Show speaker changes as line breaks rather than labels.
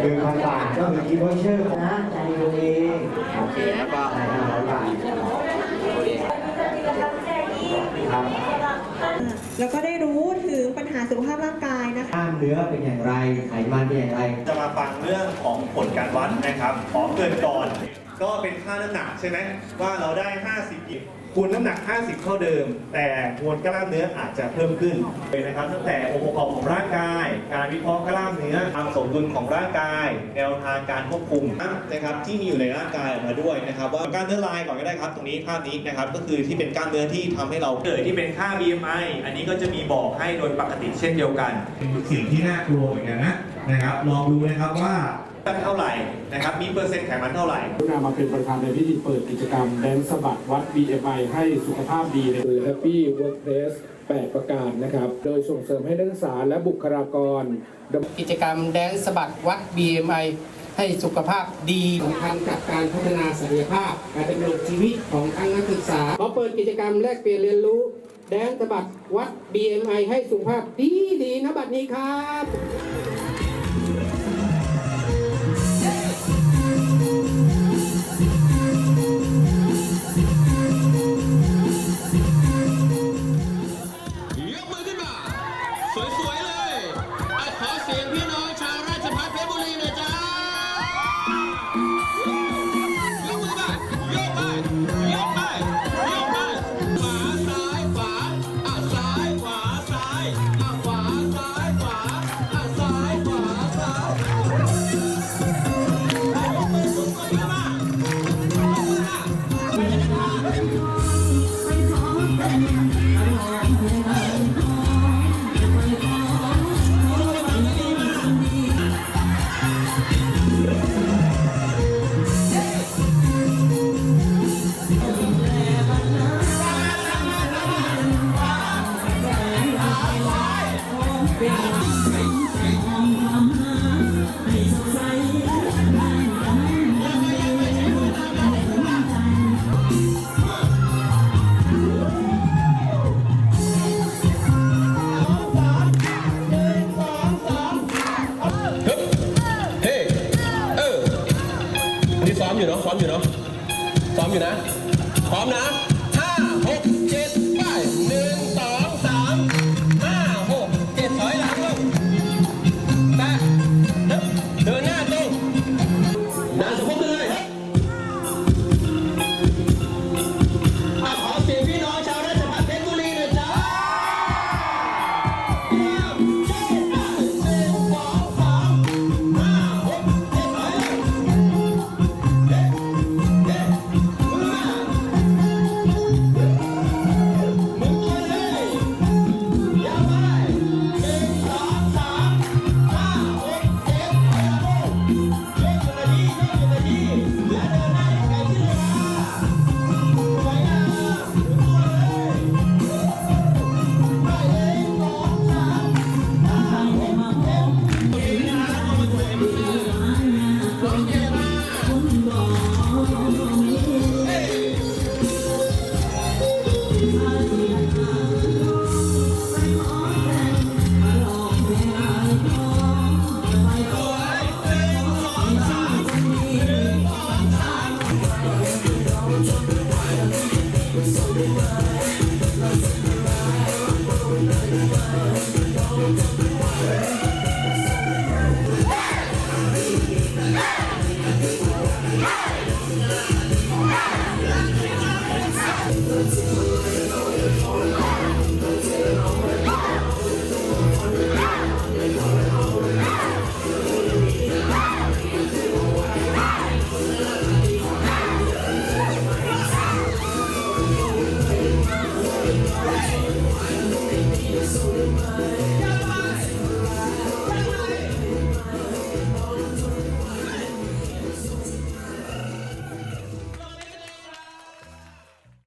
หนึ่งพันบาทก็คือกิฟต์วอเชอร์นะใจดูเองโอเคแล้วก็ห้าร้อยบาทครับ
แล้วก็ได้รู้ถึงปัญหาสุขภาพร่างกายนะคะ
กล้ามเนื้อเป็นอย่างไร ไขมันเป็นอย่างไร
จะมาฟังเรื่องของผลการวัดนะครับ ขอเกรินก่อน ก็เป็นค่าน้ำหนักใช่ไหมว่าเราได้ 50กิโลคูณน้ำหนัก 50 เท่าเดิม แต่มวลกล้ามเนื้ออาจจะเพิ่มขึ้นเลยนะครับ ตั้งแต่องค์ประกอบของร่างกาย การวิเคราะห์กล้ามเนื้อความสมดุลของร่างกาย แนวทางการควบคุมนะครับที่มีอยู่ในร่างกายออกมาด้วยนะครับ ว่ากล้ามเนื้อลายก่อนก็ได้ครับ ตรงนี้ภาพนี้นะครับก็คือที่เป็นกล้ามเนื้อที่ทำให้เราเกิดที่เป็นค่า BMI อันนี้ก็จะมีบอกให้โดยปกติเช่นเดียวกัน
เป็นสิ่งที่น่ากลัวเหมือนกันนะ นะครับลองดูนะครับว่า
เท่าไหร่นะครับมีเปอร์เซ็นต์ไขมันเท่าไหร่
ผู้นำมาเป็นประธานในพิธีเปิดกิจกรรมแดนสะบัดวัด BMI ให้สุขภาพดีใน Happy Workplace 8 ประการนะครับ โดยส่งเสริมให้นักศึกษาและบุคลากร
กิจกรรมแดนสะบัดวัด BMI ให้สุขภาพดีสำคัญกับการพัฒนาศักยภาพการดำรงชีวิตของทั้งนักศึกษาขอเปิดกิจกรรมแลกเปลี่ยนเรียนรู้ แดนสะบัดวัด BMI ให้สุขภาพดีดีๆนะบัดนี้ครับ
นนี้ซ้อมอยู่เนาะซ้อมอยู่เนาะซ้อมอยู่นะพร้อมนะห้าหกเจ็ดไปหนึ่ง
เ